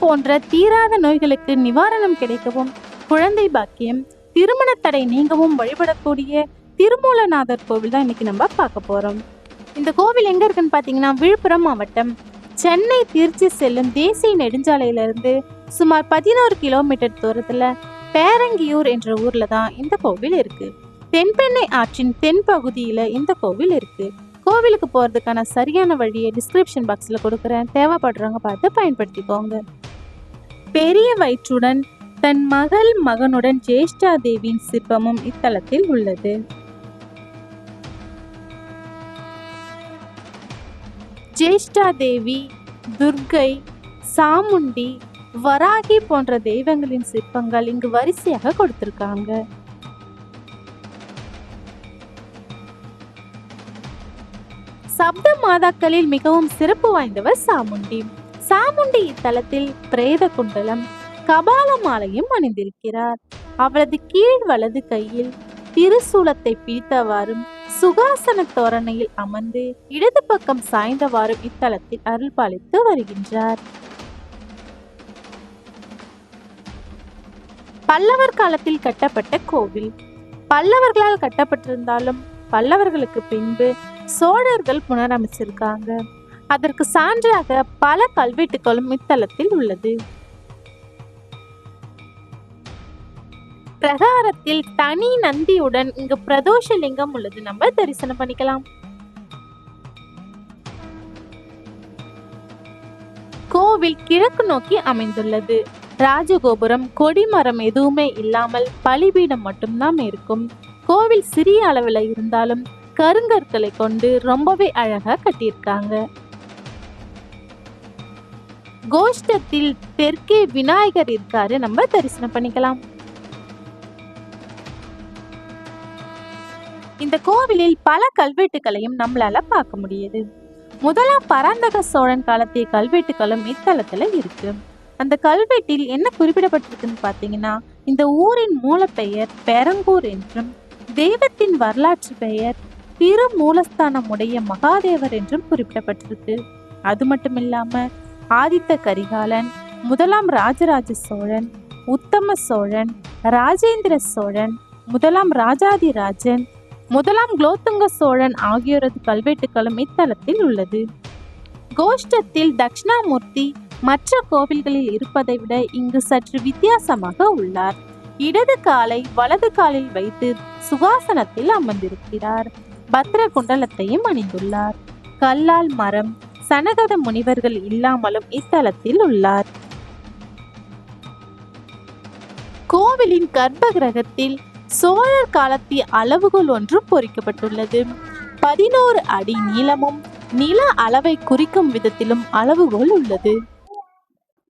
போன்ற தீராத நோய்களுக்கு நிவாரணம் கிடைக்கவும் குழந்தை பாக்கியம் திருமண தடை நீங்கவும் வழிபடக்கூடிய திருமூலநாதர் கோவில் தான் இன்னைக்கு நம்ம பார்க்க போறோம். இந்த கோவில் எங்க இருக்குன்னு பாத்தீங்கன்னா விழுப்புரம் மாவட்டம். சென்னை திருச்சி செல்லும் தேசிய நெடுஞ்சாலையிலிருந்து சுமார் பதினோரு கிலோமீட்டர் தூரத்துல பேரங்கியூர் என்ற ஊர்ல தான் இந்த கோவில் இருக்கு. தென்பெண்ணை ஆற்றின் தென் பகுதியில இந்த கோவில் இருக்கு. கோவிலுக்கு போகிறதுக்கான சரியான வழியை டிஸ்கிரிப்ஷன் பாக்ஸில் கொடுக்குறேன். தேவைப்படுறவங்க பார்த்து பயன்படுத்திக்கோங்க. பெரிய வயிற்றுடன் தன் மகள் மகனுடன் ஜேஷ்டா தேவியின் சிற்பமும் இத்தலத்தில் உள்ளது. ஜேஷ்டா தேவி துர்கை சாமுண்டி வராகி போன்ற தெய்வங்களின் சிற்பங்கள் இங்கு வரிசையாக கொடுத்திருக்காங்க. சப்த மாதாக்களில் மிகவும் சிறப்பு வாய்ந்தவர் சாமுண்டி. சாமுண்டி இத்தலத்தில் பிரேத குண்டலம் கபால மாலையும் அணிந்திருக்கிறார். அவளது கீழ் வலது கையில் திருசூலத்தை பிடித்தவாறும் சுகாசன தோரணையில் அமர்ந்து இடது பக்கம் சாய்ந்தவாறும் இத்தலத்தில் அருள் பாலித்து வருகின்றார். பல்லவர் காலத்தில் கட்டப்பட்ட கோவில். பல்லவர்களால் கட்டப்பட்டிருந்தாலும் பல்லவர்களுக்கு பின்பு சோழர்கள் புனரமைச்சிருக்காங்க. அதற்கு சான்றாக பல கல்வெட்டுகளும் இத்தலத்தில் உள்ளது. பிரகாரத்தில் தனி நந்தியுடன் இங்கு பிரதோஷ லிங்கம் உள்ளது. நம்ம தரிசனம் பண்ணிக்கலாம். கோவில் கிழக்கு நோக்கி அமைந்துள்ளது. ராஜகோபுரம் கொடிமரம் எதுவுமே இல்லாமல் பலிபீடம் மட்டும்தான் இருக்கும். கோவில் சிறிய அளவில் இருந்தாலும் கருங்கற்களை கொண்டு ரொம்பவே அழகா கட்டியிருக்காங்க. கோஷ்டத்தில் தெற்கே விநாயகர் இருக்காரு. நம்ம தரிசனம் பண்ணிக்கலாம். இந்த கோவிலில் பல கல்வெட்டுகளையும் நம்மளால பார்க்க முடியுது. முதலாம் பராந்தக சோழன் காலத்திய கல்வெட்டுகளும் இத்தலத்துல இருக்கு. அந்த கல்வெட்டில் என்ன குறிப்பிடப்பட்டிருக்குன்னு பார்த்தீங்கன்னா இந்த ஊரின் மூலப்பெயர் பெரம்பூர் என்றும் தெய்வத்தின் வரலாற்று பெயர் திரு மூலஸ்தானமுடைய மகாதேவர் என்றும் குறிப்பிடப்பட்டிருக்கு. அது மட்டும் இல்லாம ஆதித்த கரிகாலன் முதலாம் ராஜராஜ சோழன் உத்தம சோழன் ராஜேந்திர சோழன் முதலாம் ராஜாதிராஜன் முதலாம் குலோத்துங்க சோழன் ஆகியோரது கல்வெட்டுகளும் இத்தலத்தில் உள்ளது. கோஷ்டத்தில் தட்சிணாமூர்த்தி மற்ற கோவில்களில் இருப்பதை விட இங்கு சற்று வித்தியாசமாக உள்ளார். இடது காலை வலது காலில் வைத்து சுகாசனத்தில் அமர்ந்திருக்கிறார். பத்ர குண்டலத்தையும் அணிந்துள்ளார். கல்லால் மரம் சனகத முனிவர்கள் இல்லாமலும் இத்தலத்தில் உள்ளார். கோவிலின் கர்ப்ப கிரகத்தில் சோழர் காலத்திய அளவுகோல் ஒன்று பொறிக்கப்பட்டுள்ளது. பதினோரு அடி நீளமும் நில அளவை குறிக்கும் விதத்திலும் அளவுகோல் உள்ளது.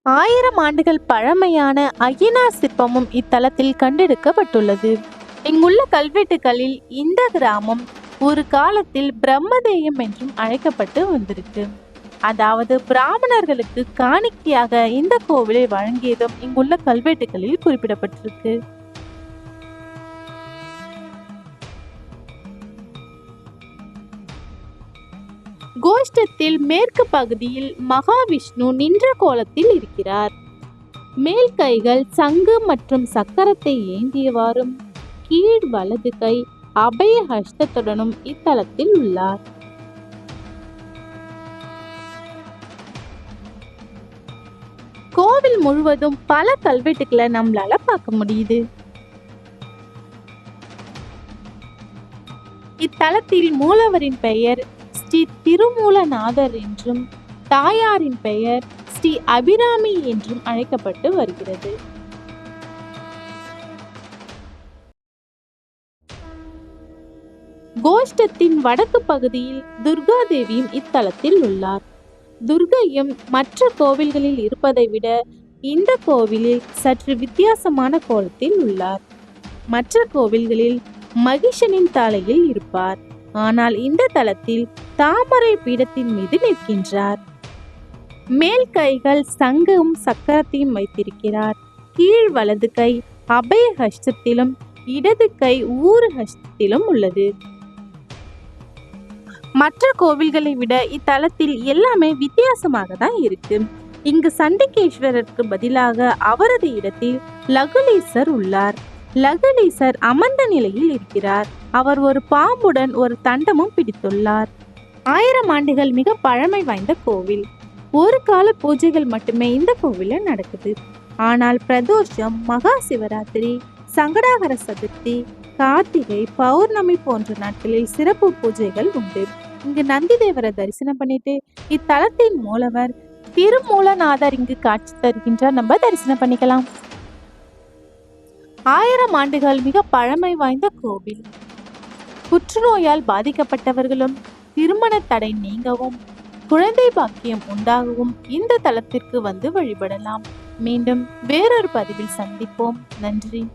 ஆயிரம் ஆண்டுகள் பழமையான அகினா சிற்பமும் இத்தலத்தில் கண்டெடுக்கப்பட்டுள்ளது. இங்குள்ள கல்வெட்டுகளில் இந்த கிராமம் ஒரு காலத்தில் பிரம்மதேயம் என்றும் அழைக்கப்பட்டு வந்திருக்கு. அதாவது பிராமணர்களுக்கு காணிக்கையாக இந்த கோவிலை வழங்கியதும் இங்குள்ள கல்வெட்டுகளில் குறிப்பிடப்பட்டிருக்கு. கோஷ்டத்தில் மேற்கு பகுதியில் மகாவிஷ்ணு நின்ற கோலத்தில் இருக்கிறார். மேல் கைகள் சங்கு மற்றும் சக்கரத்தை ஏந்தியவாறும் கீழ் வலது கை அபய ஹஸ்தத்துடனும் இத்தலத்தில் உள்ளார். கோவில் முழுவதும் பல கல்வெட்டுகளை நம்மளால பார்க்க முடியுது. இத்தலத்தில் மூலவரின் பெயர் ஸ்ரீ திருமூலநாதர் என்றும் தாயாரின் பெயர் ஸ்ரீ அபிராமி என்றும் அழைக்கப்பட்டு வருகிறது. கோஷ்டத்தின் வடக்கு பகுதியில் துர்கா தேவியும் இத்தலத்தில் உள்ளார். துர்கையும் மற்ற கோவில்களில் இருப்பதை விட இந்த கோவிலில் சற்று வித்தியாசமான கோலத்தில் உள்ளார். மற்ற கோவில்களில் மகிஷனின் தலையில் இருப்பார். ஆனால் இந்த தலத்தில் தாமரை பீடத்தின் மீது நிற்கின்றார். மேல் கைகள் சங்கும் சக்கரத்தையும் வைத்திருக்கிறார். கீழ் வலது கை அபய ஹஸ்தத்திலும் இடது கை ஊரு ஹஸ்தத்திலும் உள்ளது. மற்ற கோவில்களை விட இத்தலத்தில் எல்லாமே வித்தியாசமாக தான் இருக்கு. இங்கு சண்டிகேஸ்வரருக்கு பதிலாக அவரது இடத்தில் லகுலீசர் உள்ளார். லகுலீசர் அமர்ந்த நிலையில் இருக்கிறார். அவர் ஒரு பாம்புடன் ஒரு தண்டமும் பிடித்துள்ளார். ஆயிரம் ஆண்டுகள் மிக பழமை வாய்ந்த கோவில். ஒரு கால பூஜைகள் மட்டுமே இந்த கோவிலில் நடக்குது. ஆனால் பிரதோஷம் மகா சிவராத்திரி சங்கடாகர சதுர்த்தி கார்த்திகை பௌர்ணமி போன்ற நாட்களில் சிறப்பு பூஜைகள் உண்டு. இங்கு நந்தி தேவரை தரிசனம் பண்ணிட்டு இத்தலத்தின் மூலவர் திருமூலநாதர் இங்கு காட்சி தருகின்றார். நம்ம தரிசனம் பண்ணிக்கலாம். ஆயிரம் ஆண்டுகள் மிக பழமை வாய்ந்த கோவில். புற்றுநோயால் பாதிக்கப்பட்டவர்களும் திருமண தடை நீங்கவும் குழந்தை பாக்கியம் உண்டாகவும் இந்த தலத்திற்கு வந்து வழிபடலாம். மீண்டும் வேறொரு பதிவில் சந்திப்போம். நன்றி.